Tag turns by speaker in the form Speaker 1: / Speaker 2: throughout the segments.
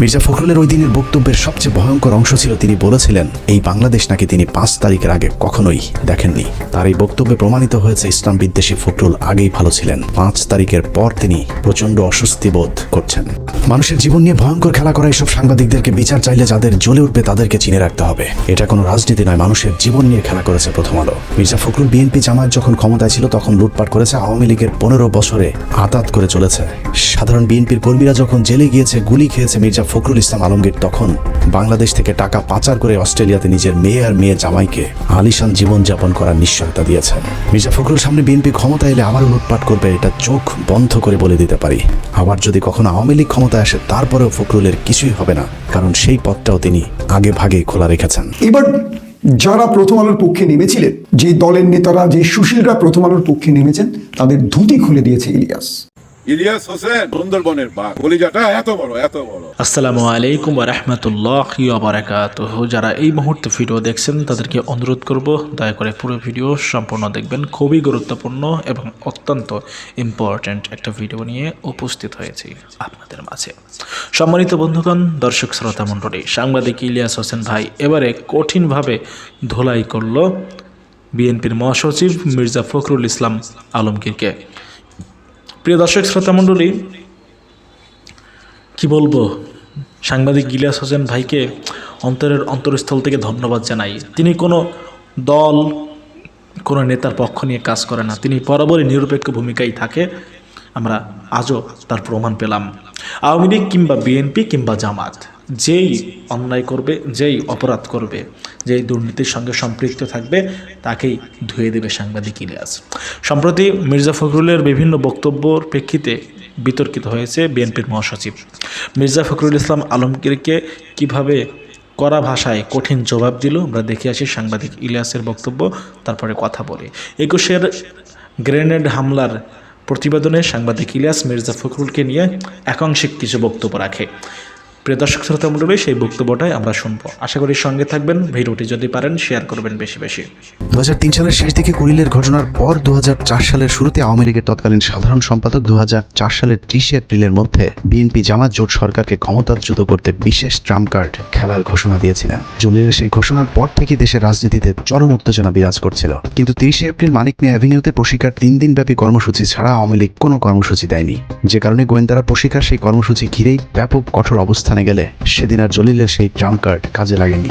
Speaker 1: মির্জা ফখরুলের ওই দিনের বক্তব্যের সবচেয়ে ভয়ঙ্কর অংশ ছিল তিনি বলেছিলেন, এই বাংলাদেশ নাকি তিনি পাঁচ তারিখের আগে কখনোই দেখেননি। তার এই বক্তব্যে প্রমাণিত হয়েছে, ইসলাম বিদ্বেষী ফখরুল আগেই ভালো ছিলেন। পাঁচ তারিখের পর তিনি প্রচণ্ড অস্বস্তি বোধ করছেন। মানুষের জীবন নিয়ে ভয়ঙ্কর খেলা করা এইসব সাংবাদিকদেরকে বিচার চাইলে যাদের জ্বলে উঠবে তাদেরকে চিনে রাখতে হবে। এটা কোনো রাজনীতি নয়, মানুষের জীবন নিয়ে খেলা করেছে প্রথম আলো। মির্জা ফখরুল বিএনপি জামায়াত যখন ক্ষমতায় ছিল, তখন লুটপাট করেছে, আওয়ামী লীগের পনেরো বছরে আতাত করে চলেছে। সাধারণ বিএনপির কর্মীরা যখন জেলে গিয়েছে, গুলি খেয়েছে মির্জা ফখরুল ইসলাম আলমগীর, তখন বাংলাদেশ থেকে টাকা পাচার করে অস্ট্রেলিয়াতে নিজের মেয়ে আর মেয়ে জামাইকে আলিশান জীবনযাপন করার নিশ্চয়তা দিয়েছেন মির্জা ফখরুল সামনে বিএনপি ক্ষমতা এলে আবারও লুটপাট করবে, এটা চোখ বন্ধ করে বলে দিতে পারি। আবার যদি কখনো আওয়ামী লীগ ক্ষমতায় আসে, তারপরেও ফখরুলের কিছুই হবে না, কারণ সেই পথটাও তিনি আগে ভাগে খোলা রেখেছেন।
Speaker 2: এবার যারা প্রথম আলোর পক্ষে নেমেছিলেন যে দলের নেতারা যে সুশীলরা প্রথম আলোর পক্ষে নেমেছেন, তাদের ধুতি খুলে দিয়েছে ইলিয়াস।
Speaker 3: ইলিয়াস হোসেন, সুন্দরবনের বাঘ। কলিজাটা এত বড় এত বড়।
Speaker 4: আসসালামু আলাইকুম রহমতুল্লাহ বারাকাত যারা এই মুহূর্তে ভিডিও দেখছেন, তাদেরকে অনুরোধ করব, দয়া করে পুরো ভিডিও সম্পূর্ণ দেখবেন। খুবই গুরুত্বপূর্ণ এবং অত্যন্ত ইম্পর্ট্যান্ট একটা ভিডিও নিয়ে উপস্থিত হয়েছি আপনাদের মাঝে। সম্মানিত বন্ধুগণ, দর্শক শ্রোতা মণ্ডলী, সাংবাদিক ইলিয়াস হোসেন ভাই এবারে কঠিনভাবে ধোলাই করল বিএনপির মহাসচিব মির্জা ফখরুল ইসলাম আলমগীরকে। প্রিয় দর্শক শ্রোতা মণ্ডলী, কি বলব? সাংবাদিক গিলিয়াস হোসেন ভাইকে অন্তরের অন্তরস্থল থেকে ধন্যবাদ জানাই। তিনি কোনো দল, কোনো নেতার পক্ষ নিয়ে কাজ করে না। তিনি বরাবরই নিরপেক্ষ ভূমিকায় থাকে। আমরা আজও তার প্রমাণ পেলাম। আওয়ামী লীগ কিংবা বিএনপি কিংবা জামাত। যেই অন্যায় করবে, যেই অপরাধ করবে, যেই দুর্নীতির সঙ্গে সম্পৃক্ত থাকবে, তাকেই ধুয়ে দেবে সাংবাদিক ইলিয়াস। সম্প্রতি মির্জা ফখরুলের বিভিন্ন বক্তব্যর প্রেক্ষিতে বিতর্কিত হয়েছে বিএনপির মহাসচিব। মির্জা ফখরুল ইসলাম আলমগীরকে কীভাবে কড়া ভাষায় কঠিন জবাব দিল, আমরা দেখে আসি সাংবাদিক ইলিয়াসের বক্তব্য, তারপরে কথা বলি। একুশের গ্রেনেড হামলার প্রতিবেদনে সাংবাদিক ইলিয়াস মির্জা ফখরুলকে নিয়ে একাংশিক কিছু বক্তব্য রাখে। প্রিয় দর্শক শ্রোতা মণ্ডলী, সেই বক্তব্যটাই আমরা শুনব। আশা করি সঙ্গে থাকবেন। ভিডিওটি যদি পারেন শেয়ার করবেন বেশি বেশি।
Speaker 1: দুহাজার তিন সালের শেষ দিকে কুড়িলের ঘটনার পর দুহাজার চার সালের শুরুতে আওয়ামী লীগের তৎকালীন সাধারণ সম্পাদক দু হাজার চার সালের ত্রিশে এপ্রিলের মধ্যে বিএনপি জামাত জোট সরকারকে ক্ষমতাচ্যুত করতে বিশেষ ট্রাম্প কার্ড খেলার ঘোষণা দিয়েছিলেন। জলিলের সেই ঘোষণার পর থেকে দেশের রাজনীতিতে চরম উত্তেজনা বিরাজ করছিল। কিন্তু তিরিশে এপ্রিল মানিক মিয়া অ্যাভিনিউতে প্রশিকার তিন দিনব্যাপী কর্মসূচি ছাড়া আওয়ামী লীগ কোনো কর্মসূচি দেয়নি। যে কারণে গোয়েন্দারা প্রশিকার সেই কর্মসূচি ঘিরেই ব্যাপক কঠোর অবস্থানে গেলে সেদিন আর জলিলের সেই ট্রাম্প কার্ড কাজে লাগেনি।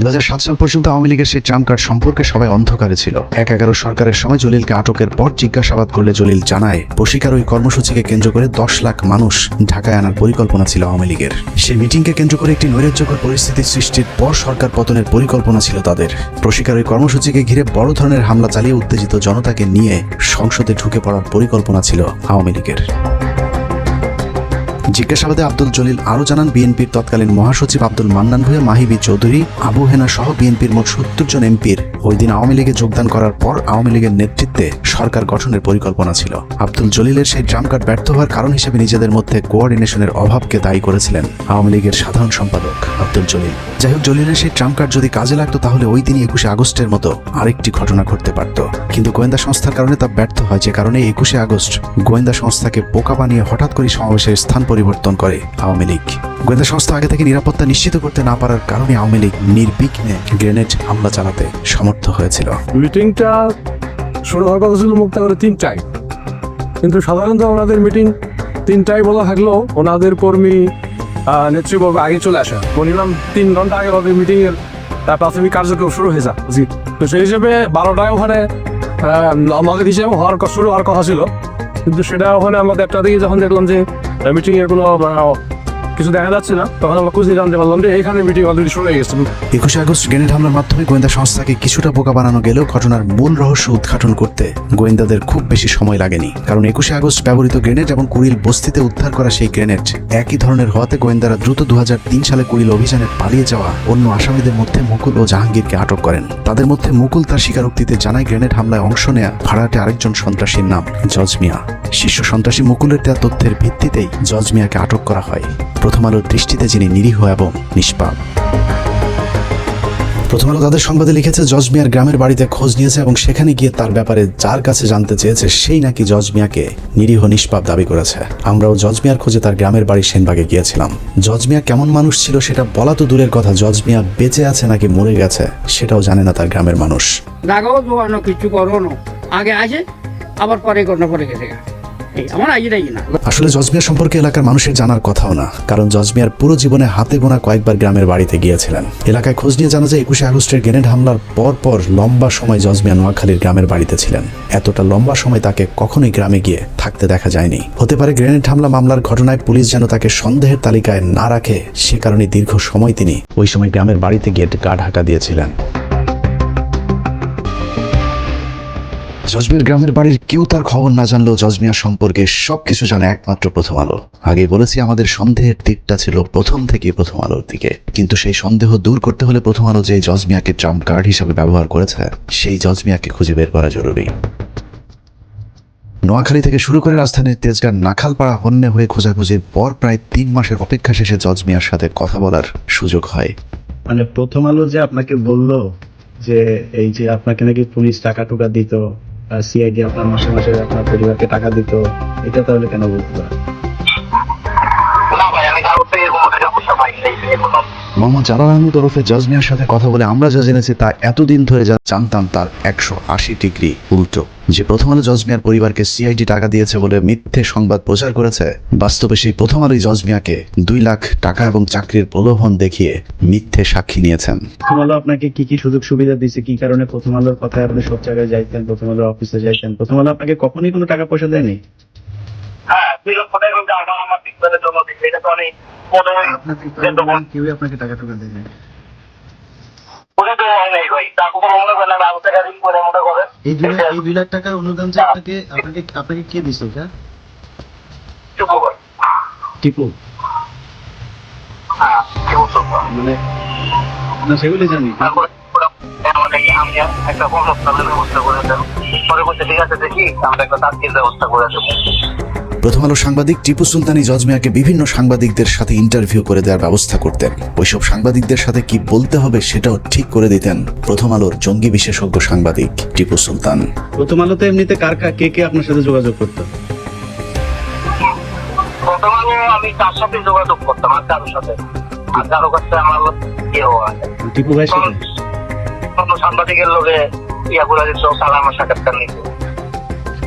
Speaker 1: দু সাল পর্যন্ত আওয়ামী লীগের সেই ট্রাম্প কার্ড সম্পর্কে সবাই অন্ধকারে ছিল। এক এগারো সরকারের সময় জলিলকে আটকের পর জিজ্ঞাসাবাদ করলে জলিল জানায় প্রশিকার ওই কর্মসূচিকে কেন্দ্র করে দশ লাখ মানুষ ঢাকায় আনার পরিকল্পনা ছিল আওয়ামী লীগের। সেই মিটিংকে কেন্দ্র করে একটি নৈরাজ্যকর পরিস্থিতি সৃষ্টির পর সরকার পতনের পরিকল্পনা ছিল তাদের। প্রশিকার ওই কর্মসূচিকে ঘিরে বড় ধরনের হামলা চালিয়ে উত্তেজিত জনতাকে নিয়ে সংসদে ঢুকে পড়ার পরিকল্পনা ছিল আওয়ামী লীগের। জিজ্ঞাসাবাদে আব্দুল জলিল আরও জানান, বিএনপির তৎকালীন মহাসচিব আব্দুল মান্নান ভূয়া মাহিবি চৌধুরী, আবু হেনা সহ বিএনপির মোট সত্তর জন এমপির। ওই দিন আওয়ামী লীগে যোগদান করার পর আওয়ামী লীগের নেতৃত্বে সরকার গঠনের পরিকল্পনা ছিল। আব্দুল জলিলের সেই ড্রাম কার্ড ব্যর্থ হওয়ার কারণ হিসেবে নিজেদের মধ্যে কোঅর্ডিনেশনের অভাবকে দায়ী করেছিলেন আওয়ামী লীগের সাধারণ সম্পাদক আব্দুল জলিল। যাই হোক, জলিলের সেই ট্রাম্প কার্ড যদি কাজে লাগতো, তাহলে ওই দিনই একুশে আগস্টের মতো আরেকটি ঘটনা ঘটতে পারত। কিন্তু গোয়েন্দা সংস্থার কারণে তা ব্যর্থ হয়, যে কারণে একুশে আগস্ট গোয়েন্দা সংস্থাকে বোকা বানিয়ে হঠাৎ করে সমাবেশের স্থান পরিবর্তন করে আওয়ামী লীগ। গোয়েন্দা সংস্থা আগে থেকে নিরাপত্তা নিশ্চিত করতে না পারার কারণে আওয়ামী লীগ নির্বিঘ্নে গ্রেনেড হামলা চালাতে সমর্থ হয়েছিল।
Speaker 5: মিটিংটা শুরু হওয়ার কথা ছিল মুক্তা করে তিনটায়। কিন্তু সাধারণত ওনাদের মিটিং তিনটায় বলা থাকলেও ওনাদের কর্মী নেতৃবর্গ আগে চলে আসে। বলিলাম তিন ঘণ্টা আগে ওদের মিটিং এর তার প্রাথমিক কার্যক্রম শুরু হয়ে যায় জি। তো সেই হিসেবে বারোটায় ওখানে আমাদের হিসেবে হওয়ার শুরু হওয়ার কথা ছিল। কিন্তু সেটা ওখানে আমাদের একটা দিকে যখন দেখলাম যে মিটিং এর কোনো আহ, কিছু দেখা যাচ্ছে না, তখন আমরা খুঁজে জানতে পারলাম যে এখানে মিটিং অলরেডি শুরু হয়ে গেছে।
Speaker 1: একুশে আগস্ট গ্রেনেড হামলার মাধ্যমে গোয়েন্দা সংস্থাকে কিছুটা বোকা বানানো গেলেও ঘটনার মূল রহস্য উদ্ঘাটন করতে গোয়েন্দাদের খুব বেশি সময় লাগেনি। কারণ একুশে আগস্ট ব্যবহৃত গ্রেনেড এবং কুড়িল বস্তিতে উদ্ধার করা সেই গ্রেনেড একই ধরনের হওয়াতে গোয়েন্দারা দ্রুত দুই হাজার তিন সালে কুড়িল অভিযানে পালিয়ে যাওয়া অন্য আসামিদের মধ্যে মুকুল ও জাহাঙ্গীরকে আটক করেন। তাদের মধ্যে মুকুল তার স্বীকারোক্তিতে জানায় গ্রেনেড হামলায় অংশ নেয়া ভাড়াটে আরেকজন সন্ত্রাসীর নাম জজ মিয়া। শীর্ষ সন্ত্রাসী মুকুলের দেওয়া তথ্যের ভিত্তিতেই জজ মিয়াকে আটক করা হয়। প্রথম আলোর দৃষ্টিতে যিনি নিরীহ এবং নিষ্পাপ। প্রথম আলো তাদের সংবাদে লিখেছে, জজ মিয়ার গ্রামের বাড়িতে খোঁজ নিয়েছে এবং সেখানে গিয়ে তার ব্যাপারে যার কাছে জানতে চেয়েছে, সেই নাকি জজ মিয়াকে নিরীহ নিষ্পাপ দাবি করেছে। আমরাও জজ মিয়ার খোঁজে তার গ্রামের বাড়ি সেনবাগে গিয়েছিলাম। জজ মিয়া কেমন মানুষ ছিল সেটা বলা তো দূরের কথা, জজ মিয়া বেঁচে আছে নাকি মরে গেছে সেটাও জানে না তার গ্রামের মানুষ।
Speaker 6: কিছু করো আগে আসে, আবার পরে করোনা পরে গেছে।
Speaker 1: আসলে জজমিয়া সম্পর্কে এলাকার মানুষের জানার কথাও না, কারণ জজমিয়ার পুরো জীবনে হাতে গোনা কয়েকবার গ্রামের বাড়িতে গিয়েছিলেন। এলাকায় খোঁজ নিয়ে জানা যায়, একুশে আগস্টের গ্রেনেড হামলার পর পর লম্বা সময় জজমিয়া নোয়াখালীর গ্রামের বাড়িতে ছিলেন। এতটা লম্বা সময় তাকে কখনোই গ্রামে গিয়ে থাকতে দেখা যায়নি। হতে পারে গ্রেনেড হামলা মামলার ঘটনায় পুলিশ যেন তাকে সন্দেহের তালিকায় না রাখে, সে কারণে দীর্ঘ সময় তিনি ওই সময় গ্রামের বাড়িতে গিয়ে গা ঢাকা দিয়েছিলেন। জজমিয়ার গ্রামের বাড়ির কেউ তার খবর না জানলেও জজমিয়া সম্পর্কে সবকিছু জানে একমাত্র প্রথম আলো। আগে বলেছি, আমাদের সন্দেহের দিকটা ছিল প্রথম থেকে প্রথম আলোর দিকে। কিন্তু সেই সন্দেহ দূর করতে হলে প্রথম আলো যে জজমিয়াকে ট্রাম্প কার্ড হিসাবে ব্যবহার করেছে, সেই জজমিয়াকে খুঁজে বের করা জরুরি। নোয়াখালী থেকে শুরু করে রাজধানীর তেজগাঁ নাখালপাড়া হন্যে হয়ে খোঁজাখুঁজির পর প্রায় তিন মাসের অপেক্ষা শেষে জজমিয়ার সাথে কথা বলার সুযোগ হয়।
Speaker 7: মানে প্রথম আলো যে আপনাকে বলল যে এই যে আপনাকে নাকি পুলিশ টাকা টুকা দিত সিআইডি আপনার মাসে মাসে আপনার পরিবারকে টাকা দিত এটা তাহলে কেন বলতে
Speaker 1: মোহাম্মদ সাথে কথা বলে আমরা যা জেনেছি তা এতদিন ধরে যা জানতাম তার একশো আশি ডিগ্রি উল্টো। যে প্রথম আলো জজমিয়ার পরিবারকে সিআইডি টাকা দিয়েছে বলে মিথ্যে সংবাদ প্রচার করেছে, বাস্তবে সেই প্রথম আলোই জজমিয়াকে দুই লাখ টাকা এবং চাকরির প্রলোভন দেখিয়ে মিথ্যে সাক্ষী নিয়েছেন।
Speaker 7: প্রথম আলো আপনাকে কি কি সুযোগ সুবিধা দিয়েছে? কি কারণে প্রথম আলোর কথায় আপনি সব জায়গায় যাইতেন প্রথম আলোর অফিসে যাইতেন? প্রথম আলো আপনাকে কখনই কোনো টাকা পয়সা দেয়নি? কেউই আপনাকে টাকা টুকা দেয়নি এই দুই লাখ- এই দুই লাখ টাকার অনুদান যে আপনাকে আপনাকে আপনাকে কে দিছে এটা টিপু মানে না সেগুলি জানি।
Speaker 8: একটা ব্যবস্থা করে দেন পরে বলছে ঠিক আছে দেখি আমরা একটা চাকরির ব্যবস্থা করে দেবো।
Speaker 1: প্রথম আলো সাংবাদিক টিপু সুলতানি জজমিয়াকে বিভিন্ন সাংবাদিকদের সাথে ইন্টারভিউ করে দেওয়ার ব্যবস্থা করতেন। ওইসব সাংবাদিকদের সাথে কি বলতে হবে সেটাও ঠিক করে দিতেন প্রথম আলোর জঙ্গি বিশেষজ্ঞ সাংবাদিক টিপু সুলতান।
Speaker 7: প্রথম আলোতে এমনিতে কার কে কে আপনার সাথে যোগাযোগ করতো?
Speaker 8: প্রথমে আমি তার সাথে যোগাযোগ করতাম আর কারোর সাথে। আর কারও কাছে আমার কেউ
Speaker 7: টিপু
Speaker 8: কোনো সাংবাদিকের লোকে ইয়া করে দিত তারা সাক্ষাৎকার নিত।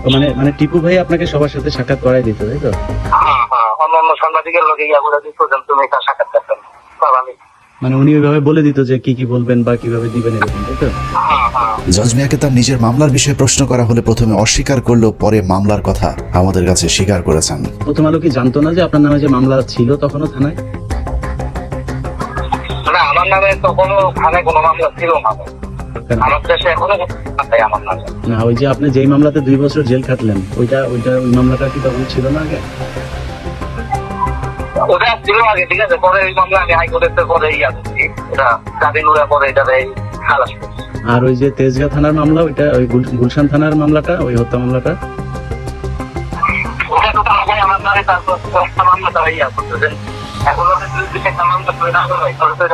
Speaker 7: মানে মানে টিপু ভাই আপনাকে সবার সাথে সাক্ষাৎ করাই দিত তাই তো?
Speaker 8: হ্যাঁ হ্যাঁ অন্য অন্য সাংবাদিকের লোকে ইয়া করে দিত যেন তুমি দেন
Speaker 7: মানে উনি ওইভাবে বলে দিত যে কি কি বলবেন বা কীভাবে দিবেন এরকম তাই তো?
Speaker 8: হ্যাঁ হ্যাঁ।
Speaker 1: জজমিয়াকে তার নিজের মামলার বিষয়ে প্রশ্ন করা হলে প্রথমে অস্বীকার করলেও পরে মামলার কথা আমাদের কাছে স্বীকার করেছেন।
Speaker 7: প্রথম আলো কি জানতো না যে আপনার নামে যে মামলা ছিল তখনও থানায়?
Speaker 8: না আমার নামে তো কোনো থানায় কোনো মামলা ছিল না? আমার দেশে এখনও কোনো আমার নামে।
Speaker 7: না ওই যে আপনি যেই মামলাতে দুই বছর জেল খাটলেন ওইটা ওইটা ওই মামলাটা কি তখন ছিল না আগে?
Speaker 8: ওটা ছিল আগে ঠিক আছে পরে এই মামলা আমি হাইকোর্টের পরে ইয়া করছি। ওটা জামিন পরে এটাতে খালাস করছি।
Speaker 7: আর ওই যে তেজগাঁ থানার মামলা ওইটা ওই গুলশান থানার মামলাটা ওই হত্যা মামলাটা?
Speaker 8: ওটা তো তারপরে আমার নামে তারপর মামলা তারা ইয়া করতেছে। এখন ওদের যদি মামলা করে না হয় তাহলে তো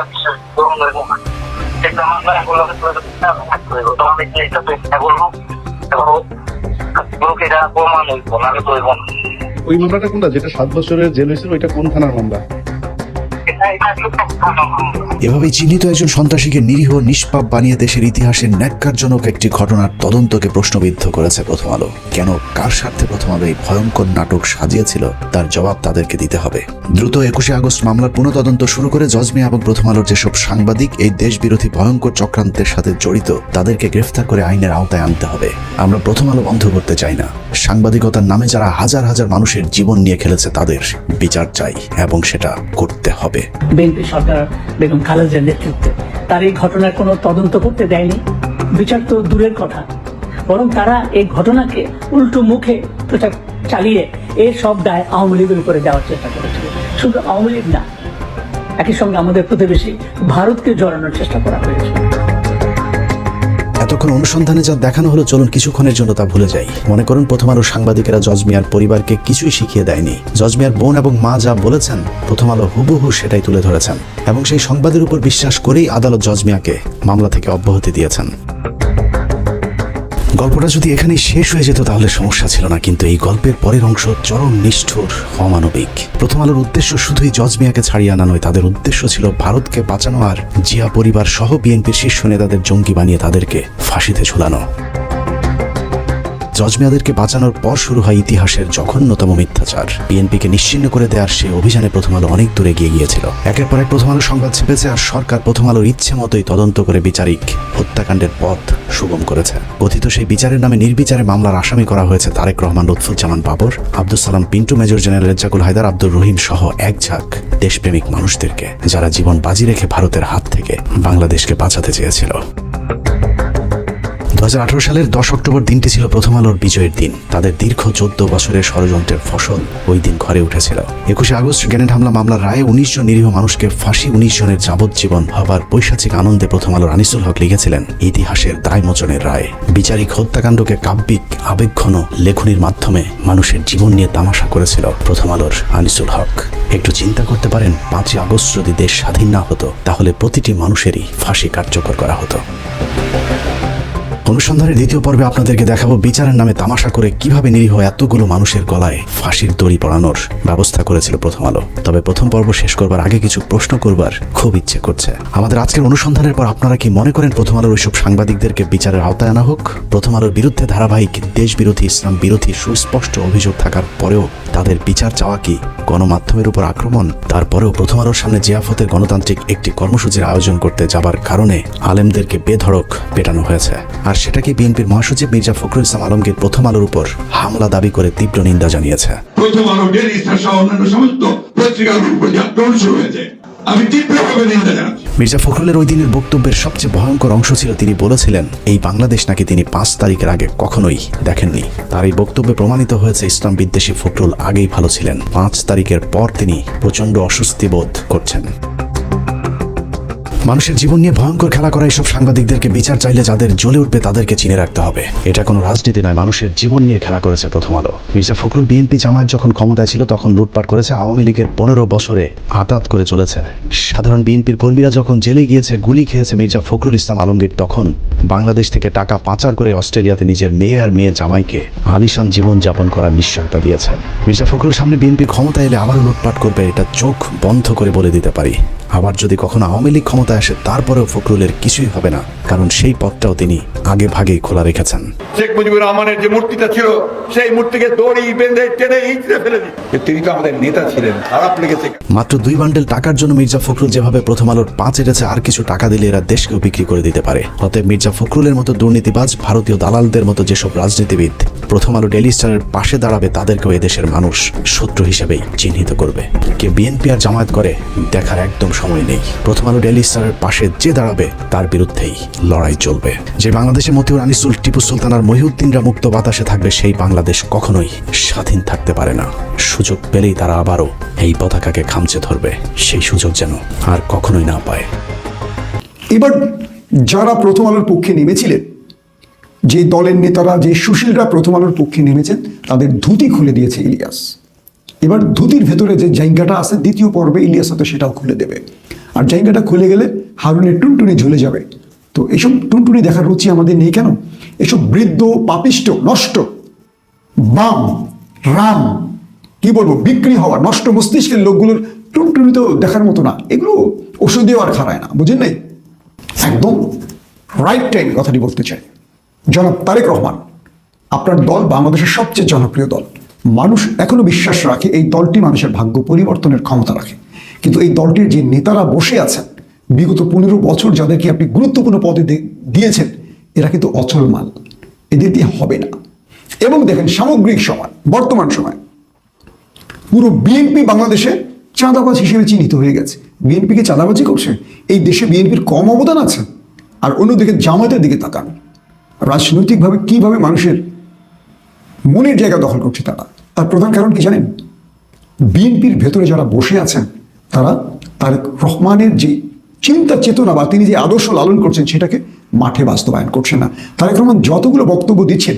Speaker 7: ওই মামলাটা কোনটা? যেটা সাত বছরের জেল হয়েছিল ওইটা কোন থানার মামলা?
Speaker 1: এভাবেই চিহ্নিত একজন সন্ত্রাসীকে নিরীহ, নিষ্পাপ বানিয়ে দেশের ইতিহাসের ন্যাক্কারজনক একটি ঘটনার তদন্তকে প্রশ্নবিদ্ধ করেছে প্রথম আলো। কেন, কার স্বার্থে প্রথম আলো এই ভয়ঙ্কর নাটক সাজিয়েছিল, তার জবাব তাদেরকে দিতে হবে। দ্রুত একুশে আগস্ট মামলার পুনঃতদন্ত শুরু করে জজমিয়া এবং প্রথম আলোর যেসব সাংবাদিক এই দেশ বিরোধী ভয়ঙ্কর চক্রান্তের সাথে জড়িত, তাদেরকে গ্রেফতার করে আইনের আওতায় আনতে হবে। আমরা প্রথম আলো বন্ধ করতে চাই না। সাংবাদিকতার নামে যারা হাজার হাজার মানুষের জীবন নিয়ে খেলেছে, তাদের বিচার চাই এবং সেটা করতে হবে।
Speaker 9: বিএনপি সরকার বেগম খালেদার নেতৃত্বে। তার এই ঘটনার কোনো তদন্ত করতে দেয়নি। বিচার তো দূরের কথা। বরং তারা এই ঘটনাকে উল্টো মুখে প্রচার চালিয়ে এই সব দায় আওয়ামী লীগের উপরে দেওয়ার চেষ্টা করেছিল শুধু আওয়ামী লীগ না, একই সঙ্গে আমাদের প্রতিবেশী ভারতকে জড়ানোর চেষ্টা করা হয়েছে।
Speaker 1: এতক্ষণ অনুসন্ধানে যা দেখানো হলো, চলুন কিছুক্ষণের জন্য তা ভুলে যাই। মনে করুন, প্রথম আলো সাংবাদিকেরা জজমিয়ার পরিবারকে কিছুই শিখিয়ে দেয়নি। জজমিয়ার বোন এবং মা যা বলেছেন, প্রথম আলো হুবহু সেটাই তুলে ধরেছেন। এবং সেই সংবাদের উপর বিশ্বাস করেই আদালত জজমিয়াকে মামলা থেকে অব্যাহতি দিয়েছেন। গল্পটা যদি এখানেই শেষ হয়ে যেত, তাহলে সমস্যা ছিল না, কিন্তু এই গল্পের পরের অংশ চরম নিষ্ঠুর, অমানবিক। প্রথম আলোর উদ্দেশ্য শুধুই জজ মিয়াকে ছাড়িয়ে আনা নয়, তাদের উদ্দেশ্য ছিল ভারতকে বাঁচানো আর জিয়া পরিবার সহ বিএনপির শীর্ষ নেতাদের জঙ্গি বানিয়ে তাদেরকে ফাঁসিতে ঝুলানো। জজ মিয়াদেরকে বাঁচানোর পর শুরু হয় ইতিহাসের জঘন্যতম মিথ্যাচার। বিএনপিকে নিশ্চিন্ন করে দেওয়ার সে অভিযানে প্রথম আলো অনেক দূরে এগিয়ে গিয়েছিল। একের পর এক প্রথম আলো সংবাদ ছেপেছে আর সরকার প্রথম আলোর ইচ্ছে মতোই তদন্ত করে বিচারিক হত্যাকাণ্ডের পথ সুগম করেছে। কথিত সেই বিচারের নামে নির্বিচারে মামলার আসামি করা হয়েছে তারেক রহমান লুৎফুজ্জামান বাবর আব্দুল সালাম পিন্টু, মেজর জেনারেল রেজ্জাকুল হায়দার আব্দুল রহিম সহ এক ঝাঁক দেশপ্রেমিক মানুষদেরকে, যারা জীবন বাজি রেখে ভারতের হাত থেকে বাংলাদেশকে বাঁচাতে চেয়েছিল। দু সালের দশ অক্টোবর দিনটি ছিল প্রথম আলোর বিজয়ের দিন। তাদের দীর্ঘ চোদ্দ বছরের ষড়যন্ত্রের ফসল ওই দিন ঘরে উঠেছিল। একুশে আগস্ট গ্রেনেড হামলা মামলার রায়ে উনিশ জন নিরীহ মানুষকে ফাঁসি, উনিশ জনের যাবজ্জীবন হবার পৈশাচিক আনন্দে প্রথম আলোর আনিসুল হক লিখেছিলেন, ইতিহাসের দায়মোচনের রায়। বিচারিক হত্যাকাণ্ডকে কাব্যিক, আবেগঘন লেখনির মাধ্যমে মানুষের জীবন নিয়ে তামাশা করেছিল প্রথম আলোর আনিসুল হক। একটু চিন্তা করতে পারেন, পাঁচই আগস্ট যদি দেশ স্বাধীন না হতো, তাহলে প্রতিটি মানুষেরই ফাঁসি কার্যকর করা হতো। অনুসন্ধানের দ্বিতীয় পর্বে আপনাদেরকে দেখাবো বিচারের নামে তামাশা করে কীভাবে নিরীহ এতগুলো মানুষের গলায় ফাঁসির দড়ি পড়ানোর ব্যবস্থা করেছিল প্রথম আলো। তবে প্রথম পর্ব শেষ করবার আগে কিছু প্রশ্ন করবার খুব ইচ্ছে করছে। আমাদের আজকের অনুসন্ধানের পর আপনারা কি মনে করেন প্রথম আলোর ওইসব সাংবাদিকদেরকে বিচারের আওতায় আনা হোক? প্রথম আলোর বিরুদ্ধে ধারাবাহিক দেশ বিরোধী ইসলাম বিরোধী সুস্পষ্ট অভিযোগ থাকার পরেও তাদের বিচার চাওয়া কি গণমাধ্যমের উপর আক্রমণ? তারপরেও প্রথম আলোর সামনে জিয়াফতের গণতান্ত্রিক একটি কর্মসূচির আয়োজন করতে যাবার কারণে আলেমদেরকে বেধড়ক পেটানো হয়েছে। আর সেটাকে বিএনপির মহাসচিব মির্জা ফখরুল ইসলাম আলমগীর প্রথম আলোর উপর হামলা দাবি করে তীব্র নিন্দা জানিয়েছে।
Speaker 3: প্রথম আলো ডেলি স্টার সহ অন্যান্য সমস্ত পত্রিকাগুলোর উপর আক্রমণ শুরু হয়েছে আমি তীব্রভাবে নিন্দা জানাচ্ছি।
Speaker 1: মির্জা ফখরুলের ওই দিনের বক্তব্যের সবচেয়ে ভয়ঙ্কর অংশ ছিল তিনি বলেছিলেন এই বাংলাদেশ নাকি তিনি পাঁচ তারিখের আগে কখনোই দেখেননি। তার এই বক্তব্যে প্রমাণিত হয়েছে ইসলাম বিদ্বেষী ফখরুল আগেই ভালো ছিলেন। পাঁচ তারিখের পর তিনি প্রচণ্ড অস্বস্তি বোধ করছেন। মানুষের জীবন নিয়ে ভয়ঙ্কর খেলা করা এইসব সাংবাদিকদেরকে বিচার চাইলে যাদের জ্বলে উঠবে তাদেরকে চিনে রাখতে হবে। এটা কোনো রাজনীতি নয়, মানুষের জীবন নিয়ে খেলা করেছে প্রথম আলো। মির্জা ফখরুল বিএনপি জামায়াত যখন ক্ষমতায় ছিল, তখন লুটপাট করেছে আওয়ামী লীগের পনেরো বছরে আতাত করে চলেছে। সাধারণ বিএনপির কর্মীরা যখন জেলে গিয়েছে, গুলি খেয়েছে মির্জা ফখরুল ইসলাম আলমগীর, তখন বাংলাদেশ থেকে টাকা পাচার করে অস্ট্রেলিয়াতে নিজের মেয়ে আর মেয়ে জামাইকে আলিশান জীবন যাপন করার নিশ্চয়তা দিয়েছেন। মির্জা ফখরুল সামনে বিএনপি ক্ষমতা এলে আবারও লুটপাট করবে, এটা চোখ বন্ধ করে বলে দিতে পারি। আবার যদি কখনো আওয়ামী লীগ ক্ষমতায় আসে তারপরেও ফখরুলের কিছুই হবে না কারণ সেই পথটাও তিনি আগে ভাগেই খোলা রেখেছেন।
Speaker 3: শেখ মুজিবুর রহমানের যে মূর্তিটা ছিল সেই মূর্তিকে দড়ি বেঁধে টেনে ইঁচড়ে ফেলে দিই তিনি তো আমাদের নেতা ছিলেন খারাপ লেগেছে।
Speaker 1: মাত্র দুই বান্ডেল টাকার জন্য মির্জা ফখরুল যেভাবে প্রথম আলোর পাঁচ এটেছে আর কিছু টাকা দিলে এরা দেশকেও বিক্রি করে দিতে পারে। অতএব মির্জা ফখরুলের মতো দুর্নীতিবাজ ভারতীয় দালালদের মতো যেসব রাজনীতিবিদ প্রথম আলো ডেলি স্টারের পাশে দাঁড়াবে তাদেরকেও এদেশের মানুষ শত্রু হিসেবেই চিহ্নিত করবে। কে বিএনপি আর জামায়াত করে দেখার একদম সময় নেই। প্রথম আলো ডেলি স্টারের পাশে যে দাঁড়াবে, তার বিরুদ্ধেই লড়াই চলবে। যে বাংলাদেশে মতিউর আনিসুল টিপু সুলতান আর মহিউদ্দিনরা মুক্ত বাতাসে থাকবে, সেই বাংলাদেশ কখনোই স্বাধীন থাকতে পারে না। সুযোগ পেলেই তারা আবারও এই পতাকাকে খামচে ধরবে, সেই সুযোগ যেন আর কখনোই না পায়।
Speaker 2: এবার যারা প্রথম আলোর পক্ষে নেমেছিলেন, যে দলের নেতারা, যে সুশীলরা প্রথম আলোর পক্ষে নেমেছেন, তাদের ধুতি খুলে দিয়েছে ইলিয়াস। এবার ধুতির ভেতরে যে জায়গাটা আছে, দ্বিতীয় পর্বে ইলিয়াস হয়তো সেটাও খুলে দেবে। আর জায়গাটা খুলে গেলে হারুনের টুনটুনি ঝুলে যাবে। তো এসব টুনটুনি দেখার রুচি আমাদের নেই কেন? এসব বৃদ্ধ, পাপিষ্ট, নষ্ট, বাম, রাম, কি বলব, বিক্রি হওয়া, নষ্ট মস্তিষ্কের লোকগুলোর টুনটুনি তো দেখার মতো না। এগুলো ওষুধেও আর খারায় না, বুঝেন নাই? একদম রাইট টাইম কথাটি বলতে চাই। জনাব তারেক রহমান, আপনার দল বাংলাদেশের সবচেয়ে জনপ্রিয় দল। মানুষ এখনও বিশ্বাস রাখে, এই দলটি মানুষের ভাগ্য পরিবর্তনের ক্ষমতা রাখে। কিন্তু এই দলটির যে নেতারা বসে আছেন, বিগত পনেরো বছর যাদেরকে আপনি গুরুত্বপূর্ণ পদে দিয়েছেন, এরা কিন্তু অচল মাল। এদের দিয়ে হবে না। এবং দেখেন, সামগ্রিক সময়, বর্তমান সময়, পুরো বিএনপি বাংলাদেশে চাঁদাবাজ হিসেবে চিহ্নিত হয়ে গেছে। বিএনপিকে চাঁদাবাজি করছে? এই দেশে বিএনপির কম অবদান আছে। আর অন্যদিকে জামায়াতের দিকে তাকান। রাজনৈতিকভাবে কীভাবে মানুষের মনের জায়গা দখল করছে তারা? তার প্রধান কারণ কি জানেন? বিএনপির ভেতরে যারা বসে আছেন, তারা তারেক রহমানের যে চিন্তা চেতনা বা তিনি যে আদর্শ লালন করছেন, সেটাকে মাঠে বাস্তবায়ন করছে না। তারেক রহমান যতগুলো বক্তব্য দিচ্ছেন,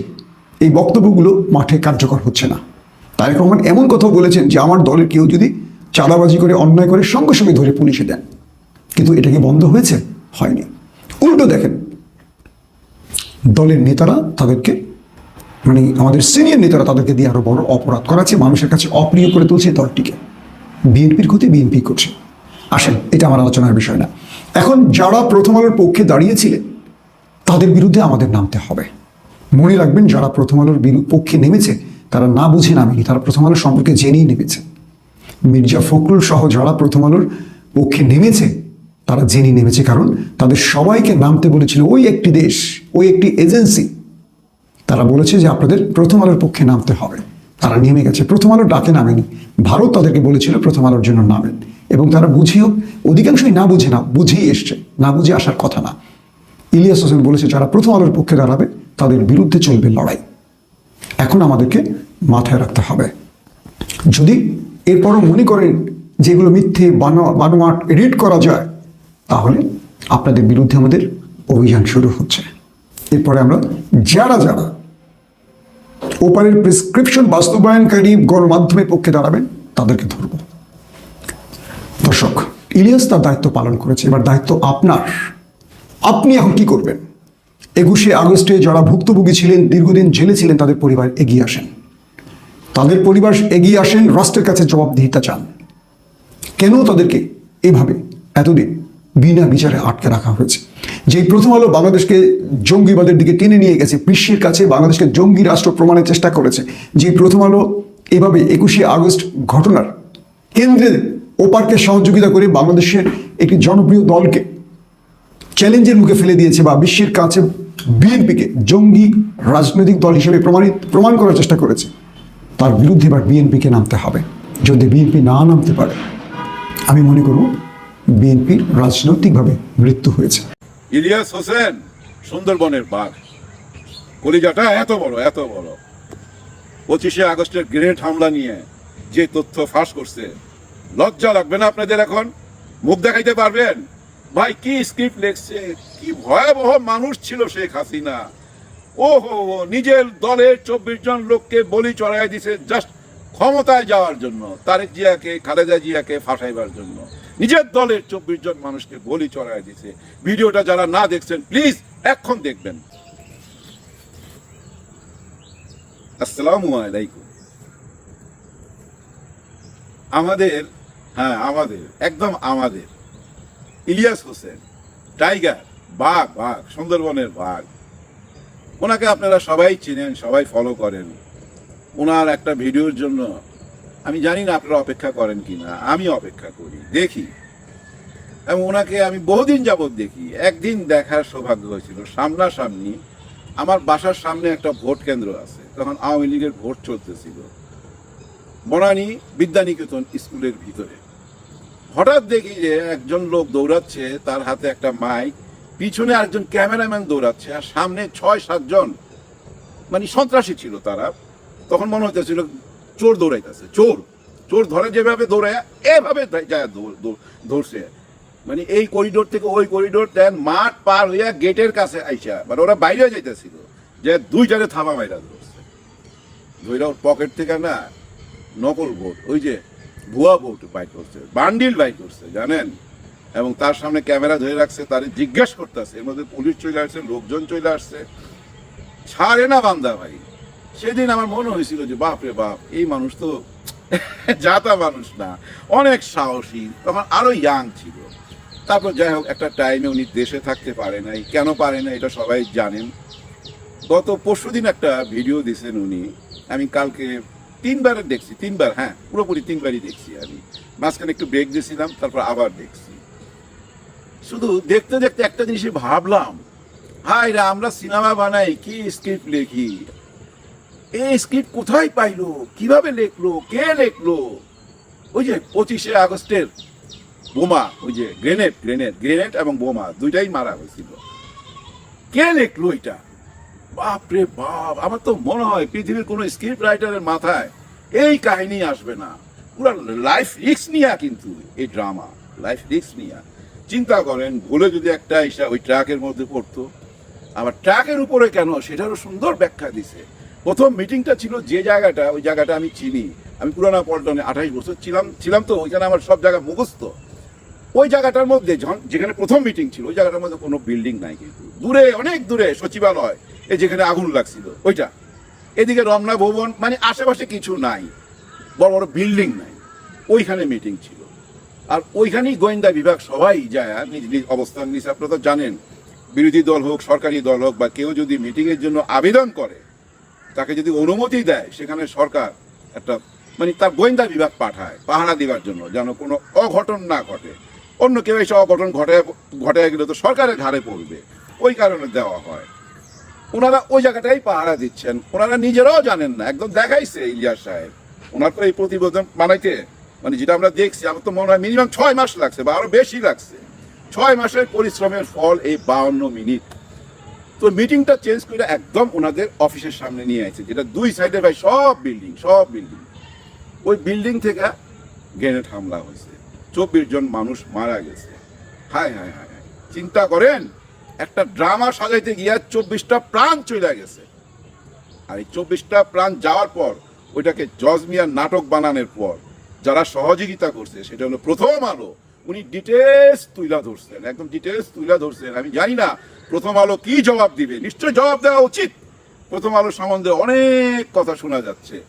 Speaker 2: এই বক্তব্যগুলো মাঠে কার্যকর হচ্ছে না। তারেক রহমান এমন কথাও বলেছেন যে, আমার দলের কেউ যদি চাঁদাবাজি করে, অন্যায় করে, সঙ্গে সঙ্গে ধরে পুলিশে দেন। কিন্তু এটা কি বন্ধ হয়েছে? হয়নি। উল্টো দেখেন, দলের নেতারা তাদেরকে মানে আমাদের সিনিয়র নেতারা তাদেরকে দিয়ে আরও বড় অপরাধ করাচ্ছে, মানুষের কাছে অপ্রিয় করে তুলছে দলটিকে। বিএনপির ক্ষতি বিএনপি করছে। আসেন, এটা আমার আলোচনার বিষয় না। এখন যারা প্রথম আলোর পক্ষে দাঁড়িয়েছিলেন, তাদের বিরুদ্ধে আমাদের নামতে হবে। মনে রাখবেন, যারা প্রথম আলোর পক্ষে নেমেছে, তারা না বুঝে নামেনি তারা প্রথম আলোর সম্পর্কে জেনেই নেমেছে। মির্জা ফখরুল সহ যারা প্রথম আলোর পক্ষে নেমেছে, তারা জেনে নেমেছে। কারণ তাদের সবাইকে নামতে বলেছিল, ওই একটি দেশ, ওই একটি এজেন্সি তারা বলেছে যে আপনাদের প্রথম আলোর পক্ষে নামতে হবে। তারা নেমে গেছে। প্রথম আলোর ডাকে নামেনি। ভারত তাদেরকে বলেছিল প্রথম আলোর জন্য নামেন এবং তারা বুঝেও, অধিকাংশই না বুঝে না, বুঝেই এসছে। না বুঝে আসার কথা না। ইলিয়াস হোসেন বলেছে, যারা প্রথম আলোর পক্ষে দাঁড়াবে, তাদের বিরুদ্ধে চলবে লড়াই। এখন আমাদেরকে মাথায় রাখতে হবে। যদি এরপরও মনে করেন যেগুলো মিথ্যে, বানো- বানোয়াট, এডিট করা যায়, তাহলে আপনাদের বিরুদ্ধে আমাদের অভিযান শুরু হচ্ছে। এরপরে আমরা যারা যারা ওপারের প্রেসক্রিপশন বাস্তবায়নকারী গণমাধ্যমের পক্ষে দাঁড়াবেন তাদেরকে ধরব। দর্শক, ইলিয়াস তার দায়িত্ব পালন করেছে। এবার দায়িত্ব আপনার। আপনি এখন কি করবেন? একুশে আগস্টে যারা ভুক্তভোগী ছিলেন, দীর্ঘদিন জেলে ছিলেন, তাদের পরিবার এগিয়ে আসেন। তাদের পরিবার এগিয়ে আসেন, রাষ্ট্রের কাছে জবাবদিহিতা চান। কেন তাদেরকে এভাবে এতদিন বিনা বিচারে আটকে রাখা হয়েছে? যেই প্রথম আলো বাংলাদেশকে জঙ্গিবাদের দিকে টেনে নিয়ে গেছে, বিশ্বের কাছে বাংলাদেশকে জঙ্গি রাষ্ট্র প্রমাণের চেষ্টা করেছে। যে প্রথম আলো এভাবে একুশে আগস্ট ঘটনার কেন্দ্রের ওপারকে সহযোগিতা করে বাংলাদেশের একটি জনপ্রিয় দলকে চ্যালেঞ্জের মুখে ফেলে দিয়েছে বা বিশ্বের কাছে বিএনপিকে জঙ্গি রাজনৈতিক দল হিসেবে প্রমাণিত, প্রমাণ করার চেষ্টা করেছে। তার বিরুদ্ধে এবার বিএনপিকে নামতে হবে। যদি বিএনপি না নামতে পারে, আমি মনে করব বিএনপির রাজনৈতিকভাবে মৃত্যু হয়েছে।
Speaker 3: ইলিয়াস হোসেন, সুন্দরবনের বাঘ। কলিজাটা এত বড় এত বড়। পঁচিশে আগস্টের গ্রেনেড হামলা নিয়ে যে তথ্য ফাঁস করছে, লজ্জা লাগবে না আপনাদের এখন? মুখ দেখাইতে পারবেন? ভাই, কি স্ক্রিপ্ট লেখছে? কি ভয়াবহ মানুষ ছিল শেখ হাসিনা। ও হো নিজের দলের চব্বিশ জন লোককে বলি চড়াই দিছে জাস্ট ক্ষমতায় যাওয়ার জন্য, তারেক জিয়াকে, খালেদা জিয়াকে ফাঁসাইবার জন্য। নিজের দলের চব্বিশ জন মানুষকে বলি চড়াই দিছে। ভিডিওটা যারা না দেখছেন প্লিজ এখন দেখবেন। আসসালামু আলাইকুম। আমাদের হ্যাঁ আমাদের, একদম আমাদের। ইলিয়াস হোসেন, টাইগার, বাঘ বাঘ, সুন্দরবনের বাঘ। ওনাকে আপনারা সবাই চিনেন, সবাই ফলো করেন। ওনার একটা ভিডিওর জন্য আমি জানি না আপনারা অপেক্ষা করেন কি না, আমি অপেক্ষা করি, দেখি। এবং ওনাকে আমি বহুদিন যাবৎ দেখি, একদিন দেখার সৌভাগ্য হয়েছিল, সামনাসামনি আমার বাসার সামনে একটা ভোট কেন্দ্র আছে, তখন আওয়ামী লীগের ভোট চলতেছিল, বনানী বিদ্যানিকেতন স্কুলের ভিতরে। হঠাৎ দেখি যে একজন লোক দৌড়াচ্ছে, তার হাতে একটা মাইক, পিছনে আরেকজন ক্যামেরাম্যান দৌড়াচ্ছে, আর সামনে ছয়, সাতজন মানে সন্ত্রাসী ছিল তারা। তখন মনে হতেছিল চোর দৌড়াইতেছে, চোর। চোর ধরে যেভাবে দৌড়ায়, এভাবে ধরছে মানে এই করিডোর থেকে ওই করিডোর দেন মাঠ পার হইয়া গেটের কাছে আইসা। মানে ওরা বাইরে যাইতেছিল, যে দুই জায়গায় থামা মাইরা ধরছে। ওর পকেট থেকে না নকল ভোট ওই যে ভুয়া ভোট বাইর করছে, বান্ডিল বাইর করছে, জানেন? এবং তার সামনে ক্যামেরা ধরে রাখছে, তারে জিজ্ঞেস করতেছে। এর মধ্যে পুলিশ চলে আসছে, লোকজন চলে আসছে। ছাড়ে না বান্দা ভাই। সেদিন আমার মনে হয়েছিল যে, বাপ রে বাপ, এই মানুষ তো জাতা মানুষ না। অনেক সাহসী, তখন আরও ইয়াং ছিল। তারপর যাই হোক, একটা টাইমে উনি দেশে থাকতে পারে নাই। কেন পারে না এটা সবাই জানেন। গত পরশুদিন একটা ভিডিও দিয়েছেন উনি। আমি কালকে তিনবার দেখছি, তিনবার হ্যাঁ পুরোপুরি তিনবারই দেখছি আমি। মাঝখানে একটু ব্রেক দিয়েছিলাম, তারপর আবার দেখছি। শুধু দেখতে দেখতে একটা জিনিসই ভাবলাম হাই রে আমরা সিনেমা বানাই, কি স্ক্রিপ্ট লেখি? এই স্ক্রিপ্ট কোথায় পাইলো? কীভাবে লেখলো? কে লেখলো? ওই যে পঁচিশে আগস্টের বোমা, ওই যে গ্রেনেড গ্রেনেড গ্রেনেড এবং বোমা, দুইটাই মারা হয়েছিল। কে লেখলো এটা? বাপ রে বাপ, আমার তো মনে হয় পৃথিবীর কোনো স্ক্রিপ্ট রাইটারের মাথায় এই কাহিনী আসবে না। পুরো লাইফ রিক্স নিয়া কিন্তু এই ড্রামা লাইফ রিক্স নিয়া। চিন্তা করেন, ভুলে যদি একটা ওই ট্রাকের মধ্যে পড়তো। আবার ট্রাকের উপরে কেন? সেটারও সুন্দর ব্যাখ্যা দিছে। প্রথম মিটিংটা ছিল যে জায়গাটা, ওই জায়গাটা আমি চিনি। আমি পুরানা পল্টনে আঠাশ বছর ছিলাম ছিলাম তো ওইখানে আমার সব জায়গা মুখস্থ। ওই জায়গাটার মধ্যে যখন প্রথম মিটিং ছিল, ওই জায়গাটার মধ্যে কোনো বিল্ডিং নাই কিন্তু। দূরে, অনেক দূরে, সচিবালয়, এই যেখানে আগুন লাগছিল, ওইটা। এদিকে রমনা ভবন মানে আশেপাশে কিছু নাই, বড় বড় বিল্ডিং নাই। ওইখানে মিটিং ছিল। আর ওইখানেই গোয়েন্দা বিভাগ সবাই যায় নিজ নিজ অবস্থান নিজ আপনারা তো জানেন। বিরোধী দল হোক, সরকারি দল হোক, বা কেউ যদি মিটিংয়ের জন্য আবেদন করে তাকে যদি অনুমতি দেয়, সেখানে সরকার একটা মানে তার গোয়েন্দা বিভাগ পাঠায়, পাহারা দেওয়ার জন্য, যেন কোনো অঘটন না ঘটে। অন্য কেউ এসে অঘটন ঘটে ঘটে গেলে তো সরকারের ঘাড়ে পড়বে। ওই কারণে দেওয়া হয়। ওনারা ওই জায়গাটাই পাহারা দিচ্ছেন। ওনারা নিজেরাও জানেন না। একদম দেখাইছে ইলিয়াস সাহেব। ওনার তো এই প্রতিবেদন বানাইতে মানে যেটা আমরা দেখছি, আমার তো মনে হয় মিনিমাম ছয় মাস লাগছে বা আরও বেশি লাগছে। ছয় মাসের পরিশ্রমের ফল এই বাউন্ন মিনিট। তো মিটিংটা চেঞ্জ করে একদম ওনাদের অফিসের সামনে নিয়ে আসছে যেটা দুই সাইডে ভাই সব বিল্ডিং সব বিল্ডিং ওই বিল্ডিং থেকে গ্রেনেড হামলা হয়েছে। চব্বিশ জন মানুষ মারা গেছে। হায় হায় হায় হায়। চিন্তা করেন, একটা ড্রামা সাজাইতে গিয়া চব্বিশটা প্রাণ চলে গেছে। আর এই চব্বিশটা প্রাণ যাওয়ার পর, ওইটাকে জজমিয়ার নাটক বানানোর পর, যারা সহযোগিতা করছে, সেটা হলো প্রথম আলো, উনি ডিটেলস তুইলা ধরছেন, একদম ডিটেলস তুইলা ধরছেন। আমি জানি না প্রথম আলো কি জবাব দিবে? নিশ্চয় জবাব দেওয়া উচিত। প্রথম আলো সম্বন্ধে অনেক কথা শোনা যাচ্ছে।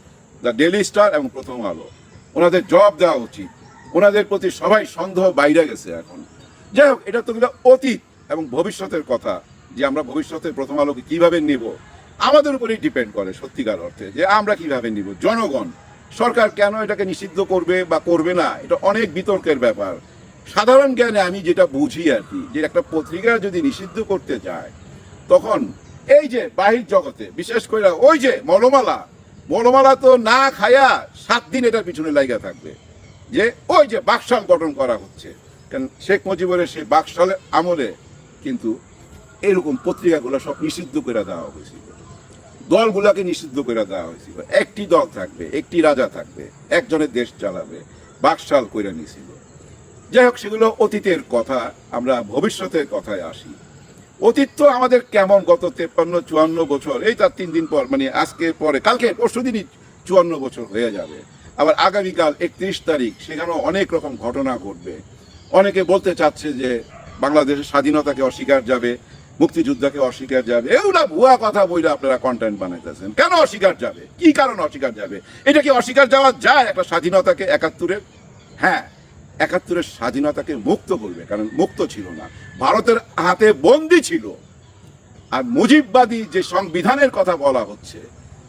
Speaker 3: দ্য ডেলি স্টার এবং প্রথম আলো। ওনাদের জবাব দেওয়া উচিত। ওনাদের প্রতি সবাই সন্দেহ বাইরে গেছে এখন। যাই হোক, এটা তো অতীত এবং ভবিষ্যতের কথা যে আমরা ভবিষ্যতে প্রথম আলোকে কীভাবে নিব। আমাদের উপরেই ডিপেন্ড করে সত্যিকার অর্থে যে আমরা কীভাবে নিব। জনগণ, সরকার কেন এটাকে নিষিদ্ধ করবে বা করবে না? এটা অনেক বিতর্কের ব্যাপার। সাধারণ জ্ঞানে আমি যেটা বুঝি আর কি, যে একটা পত্রিকা যদি নিষিদ্ধ করতে যায়, তখন এই যে বাহির জগতে, বিশেষ করে ওই যে মলমালা মলমালা তো না খায়া সাত দিন এটার পিছনে লাইগা থাকবে, যে ওই যে বাকশাল গঠন করা হচ্ছে। কারণ শেখ মুজিবুরের সেই বাকশালের আমলে কিন্তু এরকম পত্রিকাগুলো সব নিষিদ্ধ করে দেওয়া হয়েছিল। দলগুলোকে নিষিদ্ধ করে দেওয়া হয়েছিল। একটি দল থাকবে, একটি রাজা থাকবে, একজনের দেশ চালাবে, বাকশাল করে নিয়েছিল যাই হোক, সেগুলো অতীতের কথা, আমরা ভবিষ্যতের কথায় আসি। অতীত তো আমাদের কেমন গত তেপ্পান্ন, চুয়ান্ন বছর, এই তার তিন দিন পর মানে আজকের পরে কালকে পরশু দিনই চুয়ান্ন বছর হয়ে যাবে। আবার আগামীকাল একত্রিশ তারিখ, সেখানেও অনেক রকম ঘটনা ঘটবে। অনেকে বলতে চাচ্ছে যে বাংলাদেশের স্বাধীনতাকে অস্বীকার যাবে, মুক্তিযুদ্ধকে অস্বীকার যাবে। এগুলা ভুয়া কথা বইলে আপনারা কন্টেন্ট বানাইতেছেন। কেন অস্বীকার যাবে? কি কারণ অস্বীকার যাবে? এটা কি অস্বীকার যাওয়া যায় একটা স্বাধীনতাকে একাত্তরের? হ্যাঁ একাত্তরের স্বাধীনতাকে মুক্ত করবে, কারণ মুক্ত ছিল না। ভারতের হাতে বন্দি ছিল। আর মুজিববাদী যে সংবিধানের কথা বলা হচ্ছে,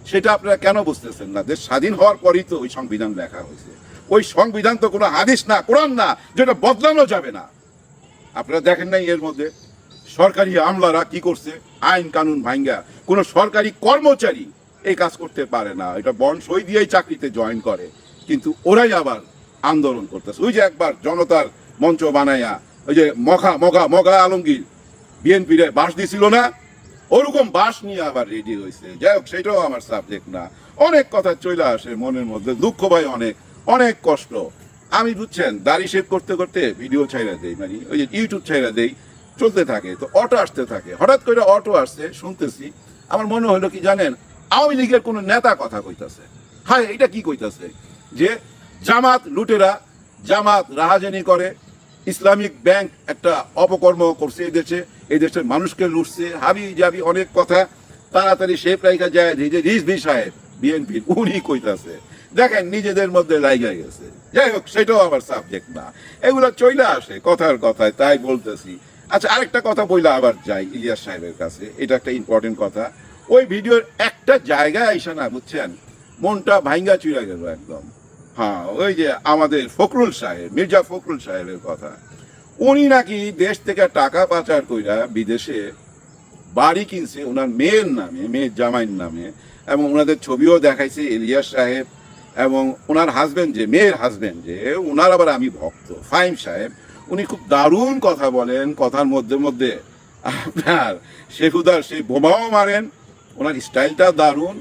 Speaker 3: সেটা আপনারা কেন বুঝতেছেন না? দেশ স্বাধীন হওয়ার পরই তো ওই সংবিধান লেখা হয়েছে। ওই সংবিধান তো কোনো হাদিস না, কোরআন না, যেটা বদলানো যাবে না। আপনারা দেখেন নাই এর মধ্যে, সরকারি আমলারা কি করছে? আইন কানুন ভাঙ্গা। কোনো সরকারি কর্মচারী এই কাজ করতে পারে না। এটা বন সই দিয়েই চাকরিতে জয়েন করে। কিন্তু ওরাই আবার আন্দোলন করতেছে। ওই যে একবার জনতার মঞ্চ বানাইয়া, ওই যে মখা মগা মগা আলমগীর, বিএনপির বাস দিছিল না? ওরকম বাস নিয়ে আবার রেডি হয়েছে যাই হোক, সেটাও আমার সাবজেক্ট না। অনেক কথা চলে আসে মনের মধ্যে, দুঃখ ভাই অনেক অনেক কষ্ট। আমি বুঝছেন, দাড়ি শেভ করতে করতে ভিডিও ছাইরা দেই মানে ওই যে ইউটিউব ছাইরা দেই, চলতে থাকে, তো অটো আসতে থাকে। হঠাৎ করে অটো আসছে, শুনতেছি, আমার মনে হলো কি জানেন, আওয়ামী লীগের কোনো নেতা কথা কইতাছে। হ্যাঁ এটা কি কইতাছে? যে জামাত লুটেরা, জামাত রাহাজানি করে। ইসলামিক ব্যাংক একটা অপকর্ম করছে এই দেশে। এই দেশের মানুষকে লুটছে, হাবি জাবি অনেক কথা। তাড়াতাড়ি শেপ রাইখা যায় যে রিজভি সাহেব, বিএনপি, উনি কইতাছে, দেখেন নিজেদের মধ্যে লাইগা গেছে। যাই হোক, সেটাও আমার সাবজেক্ট না। এগুলো চইলে আসে, কথার কথায়, তাই বলতেছি। আচ্ছা আরেকটা কথা বইলে আবার যাই ইলিয়াস সাহেবের কাছে। এটা একটা ইম্পর্টেন্ট কথা। ওই ভিডিওর একটা জায়গায় আইসা না, বুঝছেন? মনটা ভাইঙ্গা চুরা গেল একদম। হ্যাঁ ওই যে আমাদের ফখরুল সাহেব, মির্জা ফখরুল সাহেবের কথা। উনি নাকি দেশ থেকে টাকা পাচার কইরা বিদেশে বাড়ি কিনছে ওনার মেয়ের নামে, মেয়ের জামাইয়ের নামে, এবং ওনাদের ছবিও দেখাইছে ইলিয়াস সাহেব, এবং ওনার হাজবেন্ড যে, মেয়ের হাজবেন্ড যে ওনার আবার আমি ভক্ত ফাইম সাহেব। উনি খুব দারুণ কথা বলেন, কথার মধ্যে মধ্যে আপনার শেখুদার সেই বোমাও মারেন ওনার স্টাইলটা দারুণ।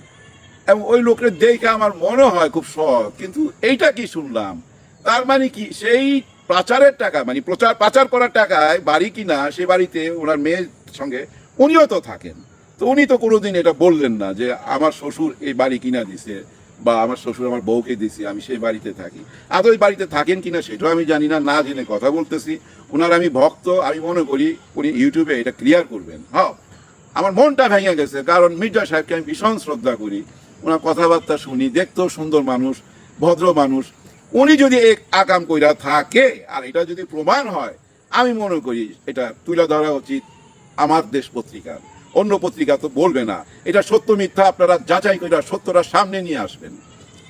Speaker 3: এবং ওই লোকের দেখে আমার মনে হয় খুব সৎ কিন্তু এইটা কি শুনলাম? তার মানে কি, সেই পাচারের টাকা মানে প্রচার, পাচার করার টাকায় বাড়ি কিনা, সে বাড়িতে ওনার মেয়ের সঙ্গে উনিও তো থাকেন। তো উনি তো কোনোদিন এটা বললেন না যে, আমার শ্বশুর এই বাড়ি কিনা দিছে বা আমার শ্বশুর আমার বউকে দিছে, আমি সেই বাড়িতে থাকি। আর ওই বাড়িতে থাকেন কিনা সেটাও আমি জানি না না জেনে কথা বলতেছি। ওনার আমি ভক্ত, আমি মনে করি উনি ইউটিউবে এটা ক্লিয়ার করবেন। হ্যাঁ আমার মনটা ভেঙে গেছে, কারণ মির্জা সাহেবকে আমি ভীষণ শ্রদ্ধা করি। ওনার কথাবার্তা শুনি, দেখতেও সুন্দর মানুষ, ভদ্র মানুষ। উনি যদি এক আকাম কইরা থাকে, আর এটা যদি প্রমাণ হয়, আমি মনে করি এটা তুলে ধরা উচিত আমার দেশ পত্রিকার অন্য পত্রিকা তো বলবে না। এটা সত্য মিথ্যা, আপনারা যাচাই করে সত্যটা সামনে নিয়ে আসবেন।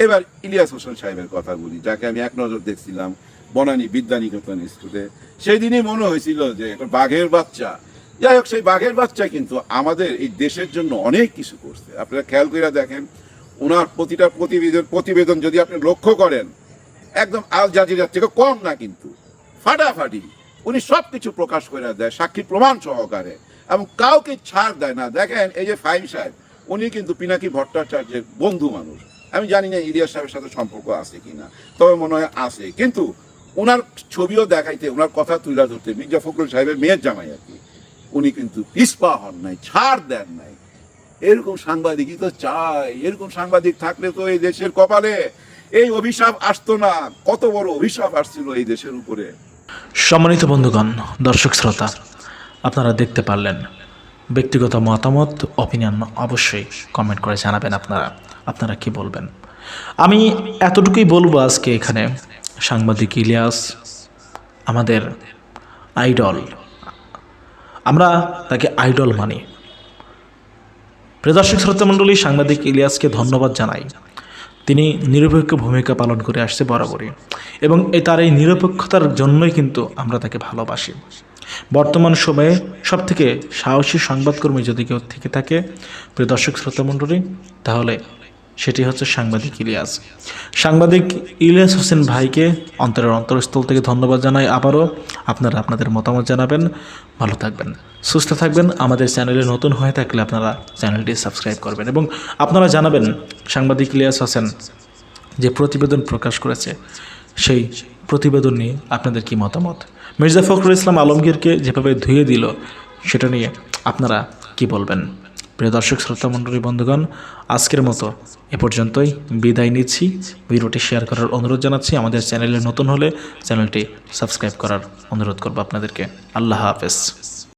Speaker 3: এবার ইলিয়াস হোসেন সাহেবের কথা বলি, যাকে আমি এক নজর দেখছিলাম, বনানী বিদ্যানিকেতন স্কুলে। সেই দিনই মনে হয়েছিল যে বাঘের বাচ্চা। যাই হোক, সেই বাঘের বাচ্চা কিন্তু আমাদের এই দেশের জন্য অনেক কিছু করছে। আপনারা খেয়াল করে দেখেন ওনার প্রতিটা প্রতিবেদন প্রতিবেদন যদি আপনি লক্ষ্য করেন, একদম আল জাজিরার থেকে কম না কিন্তু। ফাটাফাটি। উনি সব কিছু প্রকাশ করে দেয়, সাক্ষী প্রমাণ সহকারে। এবং কাউকে ছাড় দেয় না। দেখেন, এই যে ফাইম সাহেব, উনি কিন্তু পিনাকি ভট্টাচার্যের বন্ধু মানুষ। আমি জানি না ইলিয়াস সাহেবের সাথে সম্পর্ক আছে কিনা, তবে মনে হয় আছে। কিন্তু ওনার ছবিও দেখাইতে ওনার কথা তুলে ধরতে, মির্জা ফখরুল সাহেবের মেয়ের জামাই আর কি। উনি কিন্তু পিসপা হন নাই, ছাড় দেন নাই। এরকম সাংবাদিকই তো চাই, এরকম সাংবাদিক থাকলে তো এই দেশের কপালে এই অভিশাপ আসতো না। কত বড় অভিশাপ আসছিল এই দেশের উপরে।
Speaker 4: সম্মানিত বন্ধুগণ, দর্শক শ্রোতা, আপনারা দেখতে পারলেন, ব্যক্তিগত মতামত অপিনিয়ন অবশ্যই কমেন্ট করে জানাবেন আপনারা। আপনারা কি বলবেন? আমি এতটুকুই বলব আজকে এখানে, সাংবাদিক ইলিয়াস, আমাদের আইডল আমরা তাকে আইডল মানি। প্রিয় দর্শক শ্রোতামণ্ডলী, সাংবাদিক ইলিয়াসকে ধন্যবাদ জানাই। তিনি নিরপেক্ষ ভূমিকা পালন করে আসছে বরাবরই এবং এই তার এই নিরপেক্ষতার জন্যই কিন্তু আমরা তাকে ভালোবাসি। বর্তমান সময়ে সবথেকে সাহসী সংবাদকর্মী যদি কেউ থেকে থাকে প্রিয় দর্শক শ্রোতামণ্ডলী, তাহলে সেটি হচ্ছে সাংবাদিক ইলিয়াস। সাংবাদিক ইলিয়াস হোসেন ভাইকে অন্তরের অন্তরস্থল থেকে ধন্যবাদ জানাই। আবারও আপনারা আপনাদের মতামত জানাবেন। ভালো থাকবেন। সুস্থ থাকবেন। আমাদের চ্যানেলে নতুন হয়ে থাকলে আপনারা চ্যানেলটি সাবস্ক্রাইব করবেন এবং আপনারা জানাবেন সাংবাদিক ইলিয়াস হোসেন যে প্রতিবেদন প্রকাশ করেছে, সেই প্রতিবেদন নিয়ে আপনাদের কি মতামত? মির্জা ফখরুল ইসলাম আলমগীরকে যেভাবে ধুয়ে দিল, সেটা নিয়ে আপনারা কি বলবেন? প্রিয় দর্শক, শ্রোতা মণ্ডলী, বন্ধুগণ, আজকের মতো এ পর্যন্তই বিদায় নিচ্ছি। ভিডিওটি শেয়ার করার অনুরোধ জানাচ্ছি। আমাদের চ্যানেলে নতুন হলে চ্যানেলটি সাবস্ক্রাইব করার অনুরোধ করব আপনাদেরকে। আল্লাহ হাফেজ।